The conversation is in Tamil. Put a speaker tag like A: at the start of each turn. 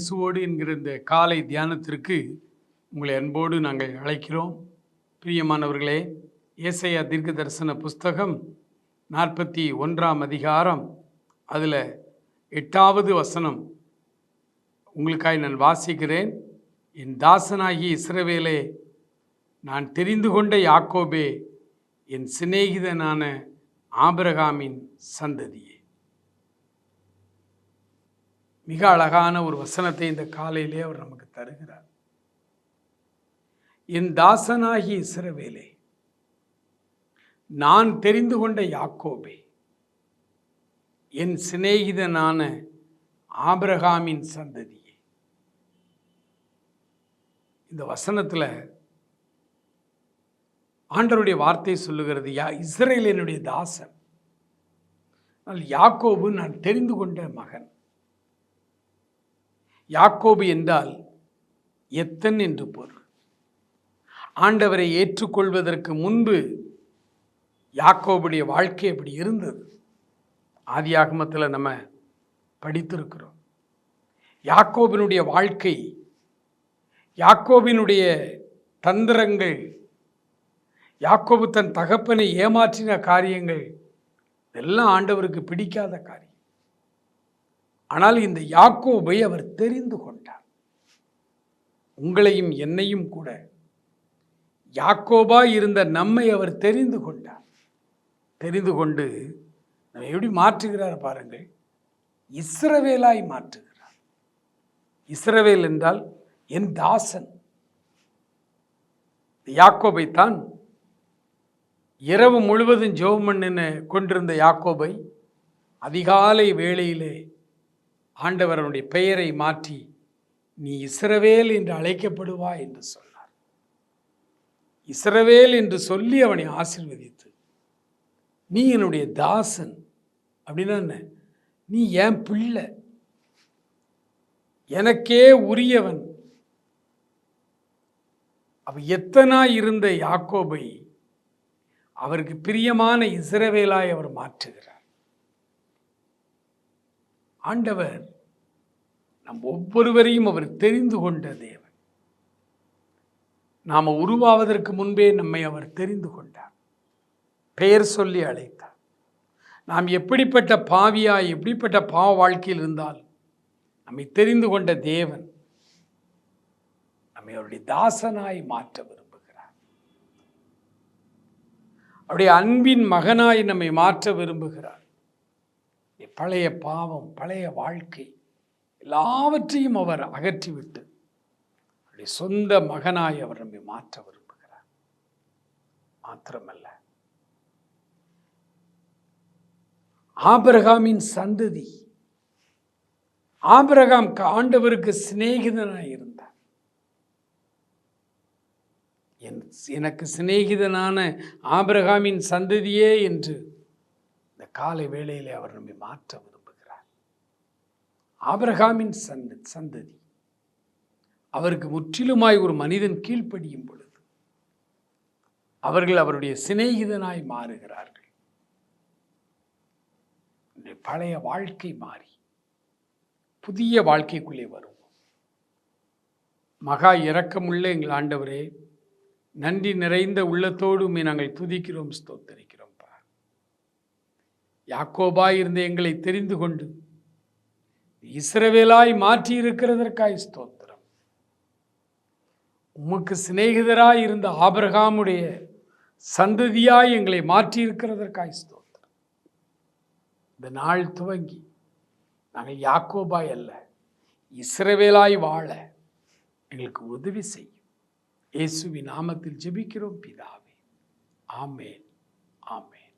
A: இயேசுவோடு என்கிற இந்த காலை தியானத்திற்கு உங்களை அன்போடு நாங்கள் அழைக்கிறோம். பிரியமானவர்களே ஏசையா தீர்க்க தரிசன புஸ்தகம் நாற்பத்தி ஒன்றாம் அதிகாரம் அதில் எட்டாவது வசனம். உங்களுக்காய் நான் வாசிக்கிறேன். என் தாசனாகி இஸ்ரவேலே நான் தெரிந்து கொண்ட யாக்கோபே என் சிநேகிதனான ஆபிரகாமின் சந்ததியே. மிக அழகான ஒரு வசனத்தை இந்த காலையிலே அவர் நமக்கு தருகிறார். என் தாசனாகி இசரவேலே நான் தெரிந்து கொண்ட யாக்கோபே என் சிநேகிதனான ஆபிரகாமின் சந்ததியே. இந்த வசனத்தில் ஆண்டருடைய வார்த்தை சொல்லுகிறது யா இஸ்ரேல் என்னுடைய தாசன். ஆனால் யாக்கோபு நான் தெரிந்து கொண்ட மகன். யாக்கோபு என்றால் எத்தன் என்று பொருள். ஆண்டவரை ஏற்றுக்கொள்வதற்கு முன்பு யாக்கோபுடைய வாழ்க்கை அப்படி இருந்தது. ஆதியாகமத்தில் நம்ம படித்திருக்கிறோம். யாக்கோபினுடைய வாழ்க்கை யாக்கோபினுடைய தந்திரங்கள் யாக்கோபு தன் தகப்பனை ஏமாற்றின காரியங்கள் இதெல்லாம் ஆண்டவருக்கு பிடிக்காத காரியம். ஆனால் இந்த யாக்கோபை அவர் தெரிந்து கொண்டார். உங்களையும் என்னையும் கூட யாக்கோபா இருந்த நம்மை அவர் தெரிந்து கொண்டார். தெரிந்து கொண்டு நம்ம எப்படி மாற்றுகிறார் பாருங்கள். இஸ்ரவேலாய் மாற்றுகிறார். இஸ்ரவேல் என்றால் என் தாசன். யாக்கோபை தான் இரவு முழுவதும் ஜோமன் கொண்டிருந்த யாக்கோபை அதிகாலை வேளையிலே ஆண்டவரனுடைய பெயரை மாற்றி நீ இஸ்ரவேல் என்று அழைக்கப்படுவா என்று சொன்னார். இஸ்ரவேல் என்று சொல்லி அவனை ஆசிர்வதித்து நீ என்னுடைய தாசன் அப்படின்னா என்ன? நீ என் பிள்ளை. எனக்கே உரியவன். அவ எத்தனா இருந்த யாக்கோபை அவருக்கு பிரியமான இஸ்ரவேலாய் அவர் மாற்றுகிறார். ஆண்டவர் நம் ஒவ்வொருவரையும் அவர் தெரிந்து கொண்ட தேவன். நாம் உருவாவதற்கு முன்பே நம்மை அவர் தெரிந்து கொண்டார். பெயர் சொல்லி அழைத்தார். நாம் எப்படிப்பட்ட பாவியாய் எப்படிப்பட்ட பாவ வாழ்க்கையில் இருந்தால் நம்மை தெரிந்து கொண்ட தேவன் நம்மை அவருடைய தாசனாய் மாற்ற விரும்புகிறார். அவருடைய அன்பின் மகனாய் நம்மை மாற்ற விரும்புகிறார். பழைய பாவம் பழைய வாழ்க்கை எல்லாவற்றையும் அவர் அகற்றிவிட்டு அப்படி சொந்த மகனாய் அவர் நம்மை மாற்ற விரும்புகிறார். மாத்திரமல்ல. ஆபிரகாமின் சந்ததி. ஆபிரகாம் ஆண்டவருக்கு சிநேகிதனாய் இருந்தார். என் எனக்கு சிநேகிதனான ஆபிரகாமின் சந்ததியே என்று காலை வேளையிலே அவர் நம்மை மாற்ற விரும்புகிறார். ஆபிரகாமின் சந்த சந்ததி. அவருக்கு முற்றிலுமாய் ஒரு மனிதன் கீழ்ப்படியும் பொழுது அவர்கள் அவருடைய சிநேகிதனாய் மாறுகிறார்கள். பழைய வாழ்க்கை மாறி புதிய வாழ்க்கைக்குள்ளே வருவோம். மகா இரக்கமுள்ள எங்கள் ஆண்டவரே நன்றி நிறைந்த உள்ளத்தோடு நாங்கள் துதிக்கிறோம் ஸ்தோத்தரிக்கிறோம். யாக்கோபாய் இருந்த எங்களை தெரிந்து கொண்டு இஸ்ரவேலாய் மாற்றி இருக்கிறதற்காய் ஸ்தோத்திரம். உமக்கு சிநேகிதராய் இருந்த ஆபிரகாமுடைய சந்ததியாய் எங்களை மாற்றி இருக்கிறதற்காய் ஸ்தோத்திரம். இந்த நாள் துவங்கி நாங்கள் யாக்கோபாய் அல்ல இஸ்ரவேலாய் வாழ எங்களுக்கு உதவி செய்யும். இயேசுவின் நாமத்தில் ஜெபிக்கிறோம் பிதாவே. ஆமேன். ஆமேன்.